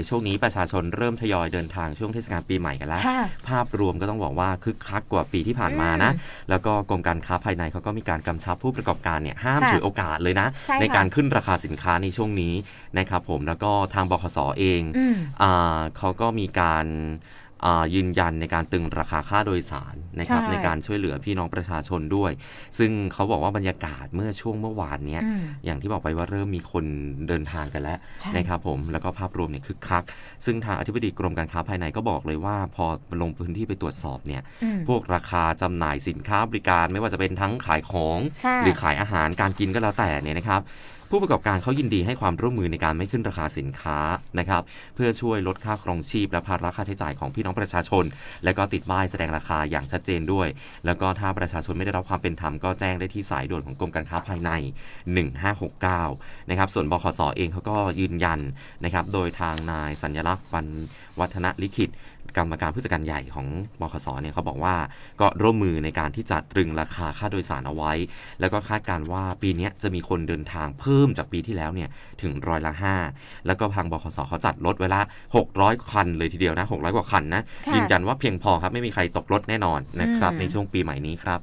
ช่วงนี้ประชาชนเริ่มทยอยเดินทางช่วงเทศกาลปีใหม่กันแล้วค่ะภาพรวมก็ต้องบอกว่าคึกคักกว่าปีที่ผ่านมานะอืมแล้วก็กรมการค้าภายในเขาก็มีการกำชับผู้ประกอบการเนี่ยห้ามค่ะฉวยโอกาสเลยนะใช่ค่ะการขึ้นราคาสินค้าในช่วงนี้นะครับผมแล้วก็ทางบขสเองอืมอ่าเขาก็มีการอ่า ยืนยันในการตึงราคาค่าโดยสารนะครับใช่ในการช่วยเหลือพี่น้องประชาชนด้วย ซึ่งเขาบอกว่าบรรยากาศเมื่อช่วงเมื่อวานเนี้ย อืมอย่างที่บอกไปว่าเริ่มมีคนเดินทางกันแล้วใช่ นะครับผมแล้วก็ภาพรวมเนี่ยคึกคัก ซึ่งทางอธิบดีกรมการค้าภายในก็บอกเลยว่า พอลงพื้นที่ไปตรวจสอบเนี่ย อืม พวกราคาจำหน่ายสินค้าบริการไม่ว่าจะเป็นทั้งขายของ ค่ะ หรือขายอาหารการกินก็แล้วแต่เนี่ยนะครับ ผู้ประกอบการเขายินดีให้ความร่วมมือในการไม่ขึ้นราคาสินค้านะครับเพื่อช่วยลดค่าครองชีพและภาระค่าใช้จ่ายของพี่น้องประชาชน และก็ติดป้ายแสดงราคาอย่างชัดเจนด้วย แล้วก็ถ้าประชาชนไม่ได้รับความเป็นธรรมก็แจ้งได้ที่สายด่วนของกรมการค้าภายใน 1569นะครับส่วนบขสเองเขาก็ยืนยันนะครับโดยทางนายสัญลักษณ์ปันวัฒนลิขิตกรรมการผู้จัดการใหญ่ของบขสเนี่ยเขาบอกว่าก็ร่วมมือในการที่จะตรึงราคาค่าโดยสารเอาไว้ แล้วก็คาดการว่าปีนี้จะมีคนเดินทางเพิ่มจากปีที่แล้วเนี่ยถึงร้อยละ 5 แล้วก็ทางบขสเขาจัดรถไว้ละ600 คันเลยทีเดียวนะ 600 กว่าคันนะค่ะยืนยันว่าเพียงพอครับไม่มีใครตกรถแน่นอนนะครับอืมในช่วงปีใหม่นี้ครับ